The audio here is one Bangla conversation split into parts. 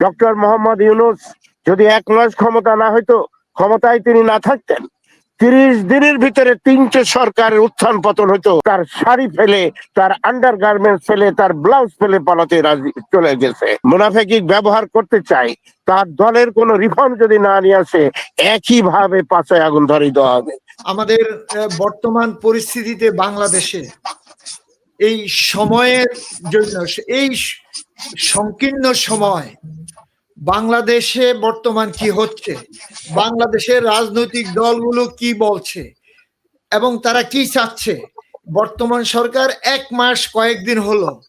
ডক্টর মোহাম্মদ ইউনুস যদি এক মাস ক্ষমতা না হইতো, ক্ষমতায় তিনি না থাকতেন। তিরিশ দিনের ভিতরে তিনটে সরকারের উত্থান পতন হইতো। তার শাড়ি ফেলে, তার আন্ডার গার্মেন্টস ফেলে, তার ব্লাউজ ফেলে পালাতে রাজি চলে গেছে। মুনাফেকিক ব্যবহার করতে চাই তার দলের কোনো রিফর্ম যদি না নিয়ে আসে একই ভাবে পাঁচই আগুন ধরিয়ে দেওয়া হবে। আমাদের বর্তমান পরিস্থিতিতে বাংলাদেশে এই সময়ের জন্য, এই সংকীর্ণ সময় বাংলাদেশে বর্তমান কি হচ্ছে? বাংলাদেশের রাজনৈতিক দলগুলো কি বলছে? এবং তারা কি চাচ্ছে? বর্তমান সরকার এক মাস কয়েকদিন হলো,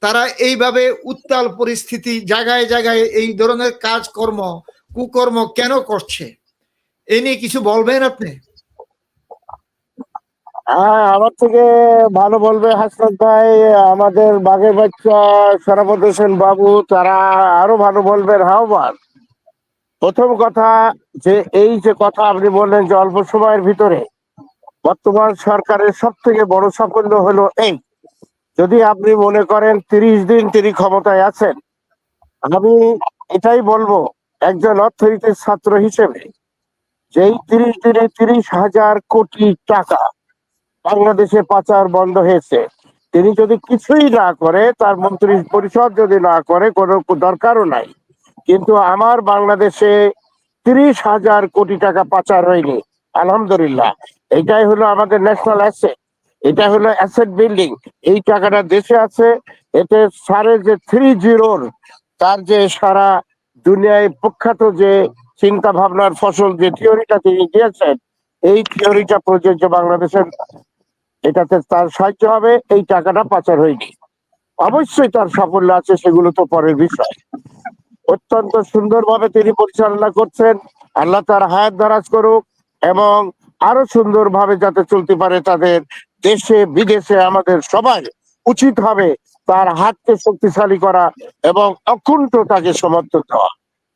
তারা এইভাবে উত্তাল পরিস্থিতি, জায়গায় জায়গায় এই ধরনের কাজকর্ম, কুকর্ম কেন করছে? এ নিয়ে কিছু বলবেন আপনি? হ্যাঁ আমার থেকে ভালো বলবে হাসনাত ভাই। আমাদের বাঘের বাচ্চা সরাবত হোসেন বাবু, তারা আরও ভালো বলবেন। হাওবার প্রথম কথা যে, এই যে কথা আপনি বললেন যে, অল্প সময়ের ভিতরে বর্তমান সরকারের সব থেকে বড় সাফল্য হলো এই। যদি আপনি মনে করেন তিরিশ দিন তিনি ক্ষমতায় আছেন, আমি এটাই বলব, একজন অর্থনীতির ছাত্র হিসেবে, যেই তিরিশ দিনে তিরিশ হাজার কোটি টাকা বাংলাদেশে পাচার বন্ধ হয়েছে। তিনি যদি কিছুই না করে, তার মন্ত্রী পরিষদ যদি না করে, কোনো দরকারও নাই। কিন্তু আমার বাংলাদেশে তিরিশ হাজার কোটি টাকা পাচার হয়নি। আলহামদুলিল্লাহ। এটাই হলো আমাদের ন্যাশনাল অ্যাসেট এটা হলো অ্যাসেট বিল্ডিং এই টাকাটা দেশে আছে। এতে সারে যে থ্রি জিরোর তার যে সারা দুনিয়ায় প্রখ্যাত যে চিন্তা ভাবনার ফসল যে থিওরিটা তিনি দিয়েছেন, এই থিওরিটা প্রযোজ্য বাংলাদেশের এটাতে তার সাহায্য হবে, এই টাকাটা পাচার হয়নি। অবশ্যই তার সাফল্য আছে, সেগুলো তো পরের বিষয়। অত্যন্ত সুন্দরভাবে তিনি পরিচালনা করছেন। আল্লাহ তার হায়াত দারাজ করুক এবং আরও সুন্দরভাবে যাতে চলতে পারে তাদের দেশে, বিদেশে আমাদের সবাই উচিত হবে তার হাতকে শক্তিশালী করা এবং অকুণ্ঠ তাকে সমর্থন দেওয়া।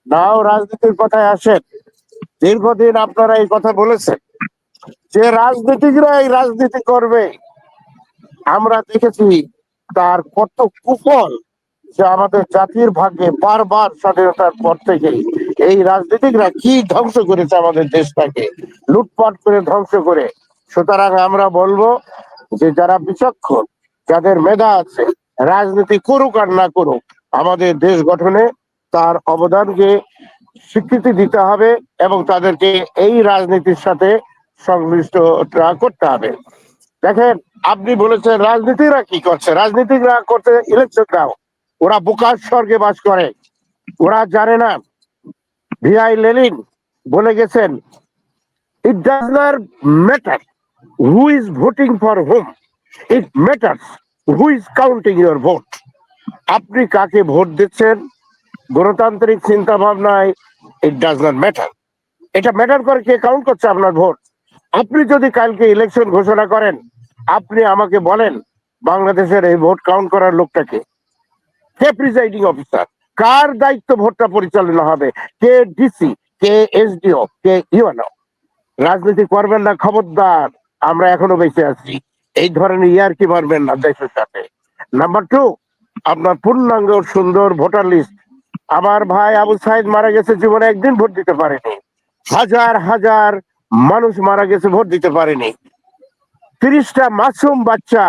নাও, রাজনীতির কথায় আসেন। দীর্ঘদিন আপনারা এই কথা বলেছেন। যে রাজনীতিকরা এই রাজনীতি করবে, আমরা দেখেছি তার কত কুফল যে আমাদের জাতির ভাগ্যে বারবার স্বাধীনতার পর থেকে এই রাজনীতিকরা কি ধ্বংস করেছে আমাদের দেশটাকে, লুটপাট করে ধ্বংস করে। সুতরাং আমরা বলব যে যারা বিচক্ষণ, যাদের মেধা আছে, রাজনীতি করুক আর না করুক, আমাদের দেশ গঠনে তার অবদানকে স্বীকৃতি দিতে হবে এবং তাদেরকে এই রাজনীতির সাথে সংশ্লিষ্ট করতে হবে। দেখেন, আপনি বলেছেন রাজনীতিরা কি করছে? রাজনীতিকরা করতে ইলেকশন দাও ওরা বোকার স্বর্গে বাস করে। ওরা জানে না। ভিআই লেলিন বলে গেছেন it does not matter who is voting for whom it matters who is counting your vote আপনি কাকে ভোট দিচ্ছেন? গণতান্ত্রিক চিন্তা ভাবনায় ইট ডাজ নট ম্যাটার এটা ম্যাটার করে কে কাউন্ট করছে আপনার ভোট? আপনি যদি কালকে ইলেকশন ঘোষণা করেন, আপনি আমাকে বলেন বাংলাদেশের এই ভোট কাউন্ট করার লোকটাকে। কে প্রিজাইডিং অফিসার কার দায়িত্ব ভোটটা পরিচালনা হবে? কে ডিসি কে এসডিও কে ইউএনও রাজনীতি করবেন না, খবরদার। আমরা এখনও বেঁচে আছি। এই ধরনের ইয়ার কি মারবেন না দেশের সাথে। নাম্বার টু আপনার পূর্ণাঙ্গ সুন্দর ভোটার লিস্ট আমার ভাই আবু সাইদ মারা গেছে, জীবনে একদিন ভোট দিতে পারেনি। হাজার হাজার মানুষ মারা গেছে, ভোট দিতে পারেনি। তিরিশটা মাসুম বাচ্চা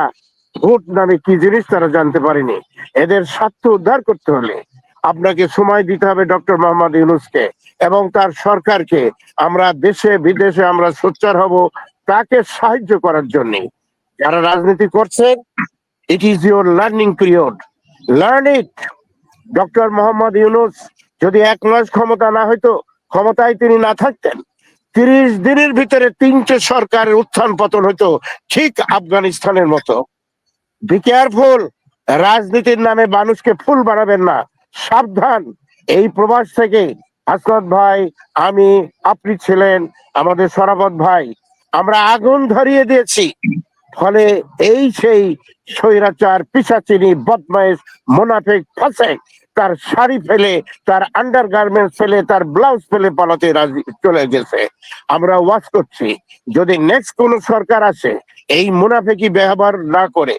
ভোট নামে কি জিনিস তারা জানতে পারেনি। এদের স্বার্থ উদ্ধার করতে হলে আপনাকে সময় দিতে হবে ডক্টর মোহাম্মদ ইউনুসকে এবং তার সরকারকে। আমরা দেশে, বিদেশে আমরা সোচ্চার হব তাকে সাহায্য করার জন্য। যারা রাজনীতি করছেন it is your learning period learn it doctor Mohammad Yunus যদি এক মাস ক্ষমতা না হইতো, ক্ষমতায় তিনি না থাকতেন। তিরিশ দিনের ভিতরে তিনটে সরকারের উত্থান পতন হতো ঠিক আফগানিস্তানের মতো। বি কেয়ারফুল রাজনীতির নামে মানুষকে ফুল বানাবেন না। সাবধান! এই প্রবাস থেকে আসনাদ ভাই, আমি, আপনি ছিলেন আমাদের সরাবত ভাই। আমরা আগুন ধরিয়ে দিয়েছি। ফলে এই সেই স্বৈরাচার, পিসাচিনি বদমাইশ মোনাফেক, ফাসেক। তার শাড়ি ফেলে, তার আন্ডার গার্মেন্টস ফেলে, তার ব্লাউজ ফেলে পালাতে রাজি, চলে গেছে। আমরা ওয়াচ করছি। যদি নেক্সট কোন সরকার আসে, এই মুনাফেকি ব্যবহার না করে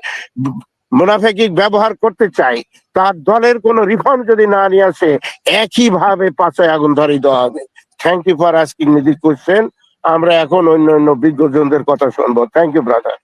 মুনাফেকিক ব্যবহার করতে চাই তার দলের কোনো রিফর্ম যদি না নিয়ে আসে, একইভাবে পাঁচই আগুন ধরিয়ে দেওয়া হবে। Thank you for asking me question আমরা এখন অন্য অন্য বিজ্ঞজনদের কথা শুনব। Thank you brother